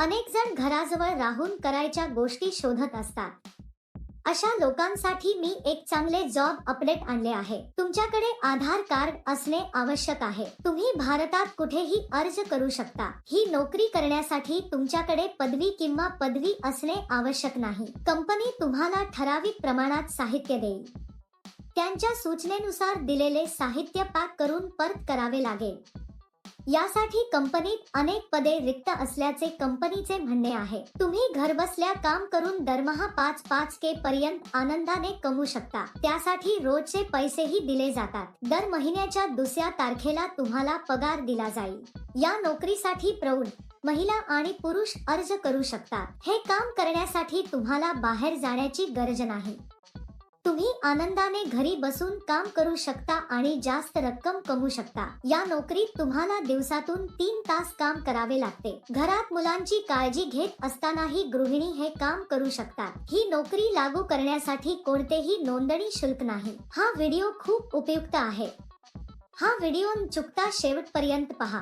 अनेक जण घराजवळ राहून करायच्या गोष्टी शोधत असतात. अशा लोकांसाठी मी एक चांगले जॉब अपडेट आणले आहे. तुमच्याकडे आधार कार्ड असणे आवश्यक आहे. तुम्ही भारतात कुठेही अर्ज करू शकता. ही नोकरी करण्यासाठी तुमच्याकडे पदवी किंवा पदवी असणे आवश्यक नाही. कंपनी तुम्हाला ठराविक प्रमाणात साहित्य देईल. त्यांच्या सूचनेनुसार दिलेले साहित्य पॅक करून परत करावे लागेल. यासाठी कंपनीत अनेक पदे रिक्त असल्याचे कंपनीचे म्हणणे आहे. तुम्ही घरबसल्या काम करून दरमहा पाच पाच के पर्यंत आनंदाने कमवू शकता. त्यासाठी रोजचे पैसेही दिले जातात. दर महिन्याच्या दुसऱ्या तारखेला तुम्हाला पगार दिला जाईल. या नोकरीसाठी प्रौढ महिला आणि पुरुष अर्ज करू शकतात हे काम करण्यासाठी तुम्हाला बाहेर जाण्याची गरज नाही. तुम्ही आनंदाने घरी बसून काम करू शकता आणि जास्त रक्कम कमवू शकता. या नोकरीत तुम्हाला दिवसातून तीन तास काम करावे लागते. घरात मुलांची काळजी घेत असतानाही गृहिणी हे काम करू शकतात. ही नोकरी लागू करण्यासाठी कोणतेही नोंदणी शुल्क नाही. हा व्हिडिओ खूप उपयुक्त आहे. हा व्हिडिओ चुकता शेवटपर्यंत पहा.